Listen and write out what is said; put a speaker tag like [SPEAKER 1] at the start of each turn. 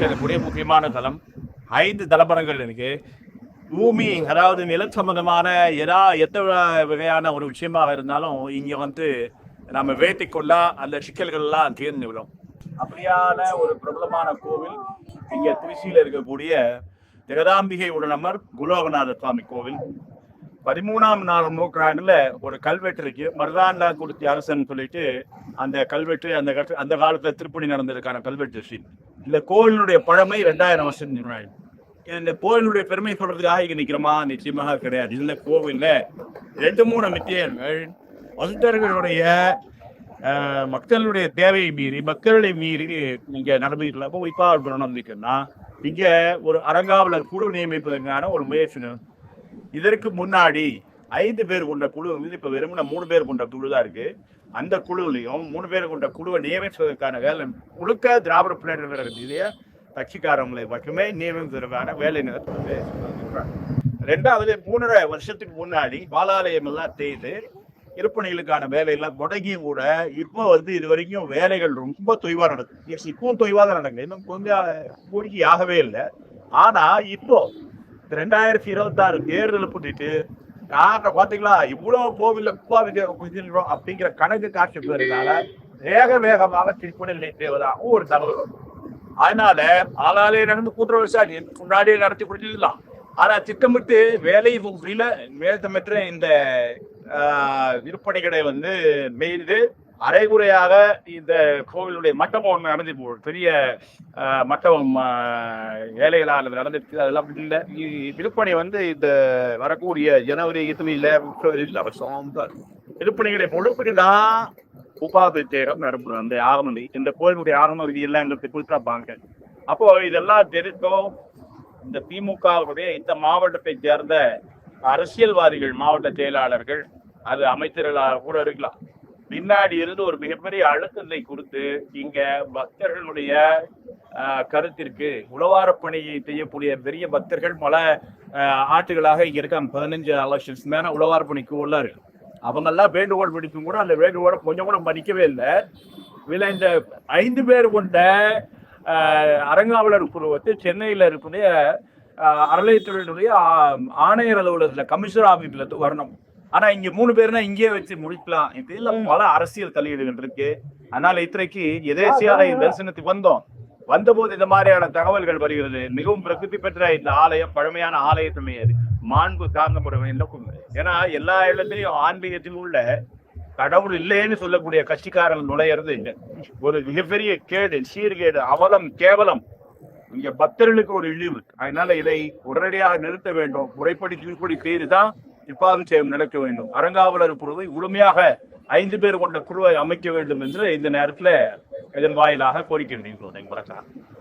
[SPEAKER 1] செல்லக்கூடிய முக்கியமான தலம் ஐந்து தலபரங்கள் இருக்கு. பூமி அதாவது நில சம்பந்தமான எதா எத்தனை வகையான ஒரு விஷயமாக இருந்தாலும் இங்கே வந்து நம்ம வேட்டி கொள்ளா அந்த சிக்கல்கள்லாம் தீர்ந்து விடும். அப்படியான ஒரு பிரபலமான கோவில் இங்கே திருச்சியில் இருக்கக்கூடிய ஜெகதாம்பிகை உடனமர் குலோகநாத சுவாமி கோவில். பதிமூணாம் நாள் நூற்றாண்டுல ஒரு கல்வெட்டு இருக்கு. மருதாண்டா குடுத்தி அரசன் சொல்லிட்டு அந்த கல்வெட்டு அந்த அந்த காலத்துல திருப்பணி நடந்திருக்கான கல்வெட்டு இருக்கு இந்த கோவிலுடைய பழமை ரெண்டாயிரம் வருஷம் இந்த கோவிலுடைய பெருமை சொல்றதுக்காக இங்க நிக்கிறோமா நிச்சயமாக கிடையாது. இந்த கோவில்ல ரெண்டு மூணு மித்தியர்கள் பக்தர்களுடைய மக்களுடைய தேவையை மீறி மக்களை மீறி இங்க நடந்துட்டு அப்போ இப்பா நடந்துக்குன்னா இங்க ஒரு அரங்காவலர் குழு நியமிப்பதற்கான ஒரு முயற்சி இதற்கு முன்னாடி ஐந்து பேர் கொண்ட குழு வந்து இப்ப வெறும் மூணு பேர் கொண்ட குழு தான் இருக்கு. அந்த குழுவிலையும் மூணு பேரை கொண்ட குழுவை நியமிப்பதற்கான வேலை முழுக்க திராவிட பிள்ளைகள் இல்லையா கட்சிக்காரங்களை மட்டுமே நியமிப்பதற்கான வேலை நடத்துவது ரெண்டாவது மூணரை வருஷத்துக்கு முன்னாடி பாலாலயம் எல்லாம் செய்து இருப்பணிகளுக்கான வேலையெல்லாம் தொடங்கியும் கூட இப்போ வந்து இது வரைக்கும் வேலைகள் ரொம்ப தொய்வாக நடக்குது. இப்பவும் தொய்வாக தான் நடக்குது. இன்னும் கொஞ்சம் கோரிக்கை ஆகவே இல்லை. ஆனால் இப்போ ரெண்டாயிரத்தி இருபத்தாறு தேர்தலை தேர்தல் பண்ணிட்டு காரணம் பாத்தீங்களா? இவ்வளவு கோவில்ல குப்பாவிக்கிறோம் அப்படிங்கிற கணக்கு காட்சி பேருனால வேக வேகமாக திருப்பணி செய்வதாகவும் ஒரு தகவல் அதனால ஆளாலே நடந்து கூட்டுற விசாரி முன்னாடியே நடத்தி கொடுத்துடலாம். ஆனா திட்டமிட்டு வேலை புரியல வேதமிட்டு இந்த விற்பனை விற்பனைகளை வந்து மெய்து அரைகுறையாக இந்த கோவிலுடைய மட்டபம் ஒன்று நடந்து போ- பெரிய மட்டபம் ஆஹ், ஏழைகளால் நடந்துச்சு அதெல்லாம் அப்படி இல்லை விற்பனை வந்து இந்த வரக்கூடிய ஜனவரி இறுதியில பிப்ரவரியில் அவசியம் தான் விற்பனைகளை தான் உபாபிஷேகம் நடப்புறது அந்த ஆகமதி இந்த கோயிலுடைய ஆகம விதியெல்லாம் எங்களுக்கு கொடுத்துருப்பாங்க அப்போ இதெல்லாம் தெரிந்தோம் இந்த திமுகவுடைய இந்த மாவட்டத்தை சேர்ந்த அரசியல்வாதிகள் மாவட்ட செயலாளர்கள் அது அமைச்சர்களாக கூட இருக்கலாம். பின்னாடி இருந்து ஒரு மிகப்பெரிய அழுத்தத்தை கொடுத்து இங்க பக்தர்களுடைய கருத்திற்கு உழவார பணியை செய்யக்கூடிய பெரிய பக்தர்கள் பல ஆட்டுகளாக இங்க இருக்காங்க. பதினஞ்சு லட்சம் மேல உழவார பணிக்கு உள்ளாரு. அவங்க எல்லாம் வேண்டுகோள் பிடிக்கும் கூட அந்த வேண்டுகோளை கொஞ்சம் கூட மதிக்கவே இல்லை. இதுல இந்த ஐந்து பேர் கொண்ட அரங்காவலர் குழுவத்தை சென்னையில இருக்கக்கூடிய அறநிலையத்துறையினுடைய ஆணையர் அலுவலகத்தில் கமிஷனர் ஆஃபீஸில் வரணும். ஆனா இங்க மூணு பேர்னா இங்கேயே வச்சு முடிக்கலாம். இதுல பல அரசியல் தலையீடுகள் இருக்கு. அதனால இத்தனைக்கு எதேச்சியாக இந்த தரிசனத்துக்கு வந்தோம். வந்தபோது இந்த மாதிரியான தகவல்கள் வருகிறது. மிகவும் பிரசித்தி பெற்ற இந்த ஆலயம் பழமையான ஆலயத்துமே அது. மாண்பு சார்ந்த முறை ஏன்னா எல்லா இடத்துலயும் ஆன்மீகத்தில் உள்ள கடவுள் இல்லைன்னு சொல்லக்கூடிய கட்சிக்காரர்கள் நுழையிறது இல்லை. ஒரு மிகப்பெரிய கேடு சீர்கேடு அவலம் கேவலம். இங்க பக்தர்களுக்கு ஒரு இழிவு. அதனால இதை உடனடியாக நிறுத்த வேண்டும். முறைப்படி திருப்படி செய்து தான் நிர்வாகம் நடக்க வேண்டும். அறங்காவலர் குழுவை முழுமையாக ஐந்து பேர் கொண்ட குழுவை அமைக்க வேண்டும் என்று இந்த நேரத்தில் இதன் வாயிலாக கோரிக்கை வணக்கம்